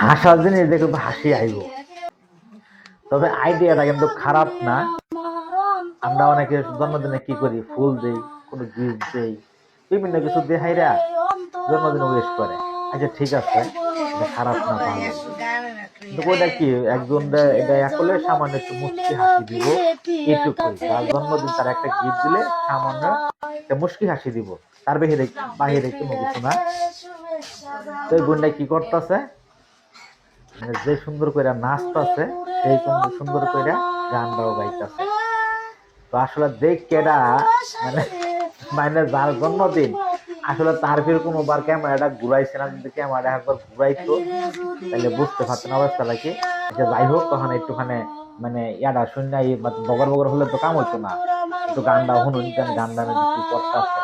হাসার জিনিস দেখে হাসি আইব। তবে আইডিয়াটা কিন্তু খারাপ না। আমরা অনেকে জন্মদিনে কি করি? ফুল দেই, কোনো গিফট দেই, বিভিন্ন কিছু দেহাইরা জন্মদিনে উইশ করে। আচ্ছা ঠিক আছে। খারাপ না ভালো। কিন্তু ওটা কি একজন এটা এক করলে সামান্য একটু মুচকি হাসি দিব তার জন্মদিন তার একটা গিফট দিলে সামান্য একটা মুচকি হাসি দিব। তার বাহিরে বাহিরে কোনো কিছু না। তো এই বোনটা কি করতেছে? মানে যে সুন্দর করে নাচতেছে সেই সুন্দর করে গানটাও গাইতেছে। তো আসলে দেখ কেডা মানে মানে যার জন্মদিন আসলে তার এরকম বার ক্যামেরাটা ঘুরাইছে না, যদি ক্যামেরাটা একবার ঘুরাইতো, তাহলে বুঝতে পারতেন অবস্থাটা কি আচ্ছা যাই হোক, তখন একটুখানে মানে ইয়াটা শূন্য বগর বগর হলে তো কাম হইতো না। একটু গানটা শুনুন, যেন গানটা কি করতে আছে।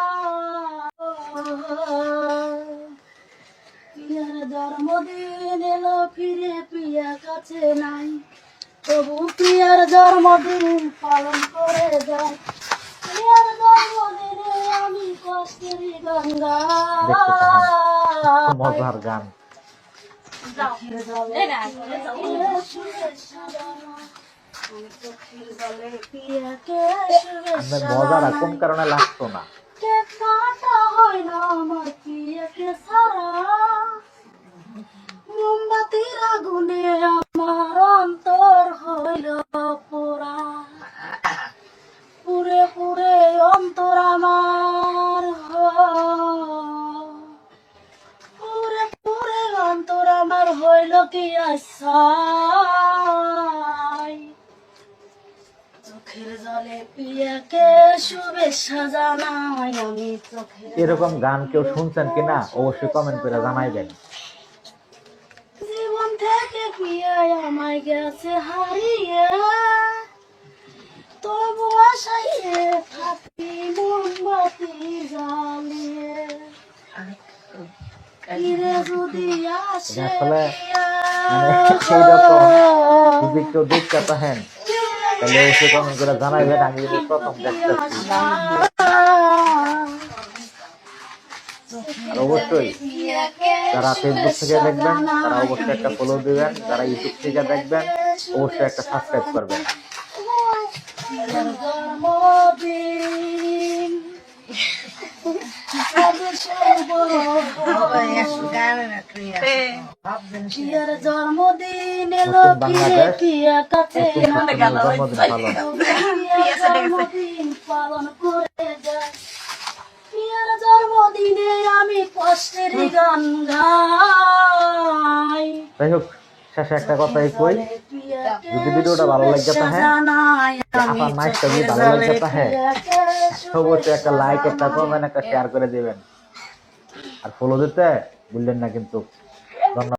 জন্মদিন এলো, ফিরে পিয়া কাছে নাই। তবু পিয়ার জন্মদিন পালন করে যায়। মজার গান পিয়াকে কোন কারণে লাগতো না মোমবাতির আগুনে হইল কি চোখের জলে পিয়াকে শুভেচ্ছা জানাই আমি চোখের এরকম গান কেউ শুনছেন কিনা? অবশ্যই কমেন্ট করে জানাইবেন জীবন থেকে পিয়াই আমায় গেছে হারিয়ে আসলে মানে সেইরকম যদি কেউ দেখতে পাহেন তাহলে অবশ্যই কমেন্ট করে জানাইবেন আমি প্রথম দেখতেছি আর অবশ্যই যারা ফেসবুক থেকে দেখবেন তারা অবশ্যই একটা ফলো দিবেন যারা ইউটিউব থেকে দেখবেন অবশ্যই একটা সাবস্ক্রাইব করবেন। যাই হোক, শেষে একটা কথাই কই, যদি ভিডিওটা ভালো লাগে আপনার নাইটটা যদি ভালো লাগে একটা লাইক একটা কমেন্ট একটা শেয়ার করে দিবেন। আর ফলো দিতে ভুললেন না কিন্তু। ধন্যবাদ।